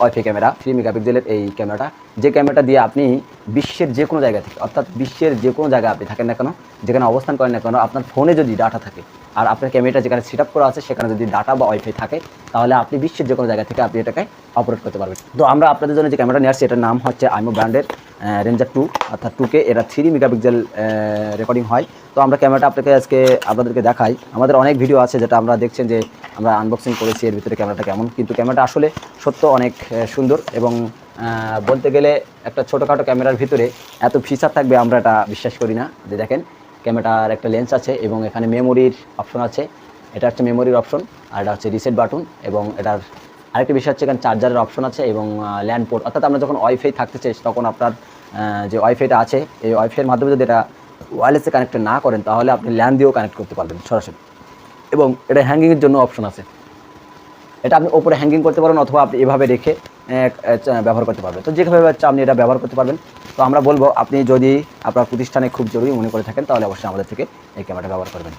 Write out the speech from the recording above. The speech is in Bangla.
ওয়াইফাই ক্যামেরা থ্রি মেগাপিক্সেলের এই ক্যামেরাটা। যে ক্যামেরাটা দিয়ে আপনি বিশ্বের যে কোনো জায়গা থেকে, অর্থাৎ বিশ্বের যে কোনো জায়গায় আপনি থাকেন না কেন, যেখানে অবস্থান করেন না কেন, আপনার ফোনে যদি ডাটা থাকে, আর আপনার ক্যামেরাটা যেখানে সেট আপ করা আছে, সেখানে যদি ডাটা বা ওয়াইফাই থাকে, তাহলে আপনি বিশ্বের যে কোনো জায়গা থেকে আপনি এটাকে অপারেট করতে পারবেন। তো আমরা আপনাদের জন্য যে ক্যামেরা নিয়ে আসছি, এটার নাম হচ্ছে আইমো ব্র্যান্ডের রেঞ্জার টু অর্থাৎ টুকে এটা থ্রি মেগাপিক্সেল রেকর্ডিং হয়। তো আমরা ক্যামেরাটা আপনাকে আজকে আপনাদেরকে দেখাই। আমাদের অনেক ভিডিও আছে যেটা আমরা দেখছেন যে আমরা আনবক্সিং করেছি, এর ভিতরে ক্যামেরাটা কেমন। কিন্তু ক্যামেরাটা আসলে সত্য অনেক সুন্দর এবং বলতে গেলে একটা ছোটোখাটো ক্যামেরার ভিতরে এত ফিচার থাকবে আমরা এটা বিশ্বাস করি না। যে দেখেন ক্যামেরাটার একটা লেন্স আছে এবং এখানে মেমোরির অপশন আছে। এটা হচ্ছে মেমোরির অপশন আর এটা হচ্ছে রিসেট বাটন এবং এটার আরেকটি বিষয় হচ্ছে এখানে চার্জারের অপশন আছে এবং ল্যান্ড পোর্ট অর্থাৎ আমরা যখন ওয়াইফাই থাকতে চাই, তখন আপনার যে ওয়াইফাইটা আছে, এই ওয়াইফাইয়ের মাধ্যমে যদি এটা ওয়্যারলেসে কানেক্ট না করেন, তাহলে আপনি ল্যান্ড দিয়েও কানেক্ট করতে পারবেন সরাসরি। এবং এটা হ্যাঙ্গিংয়ের জন্য অপশন আছে। এটা আপনি ওপরে হ্যাঙ্গিং করতে পারেন অথবা আপনি এভাবে রেখে ব্যবহার করতে পারবেন। তো যেভাবে হচ্ছে আপনি এটা ব্যবহার করতে পারবেন। তো আমরা বলব, আপনি যদি আপনার প্রতিষ্ঠানে খুব জরুরি মনে করে থাকেন, তাহলে অবশ্যই আমাদের থেকে এই ক্যামেরাটা ব্যবহার করবেন।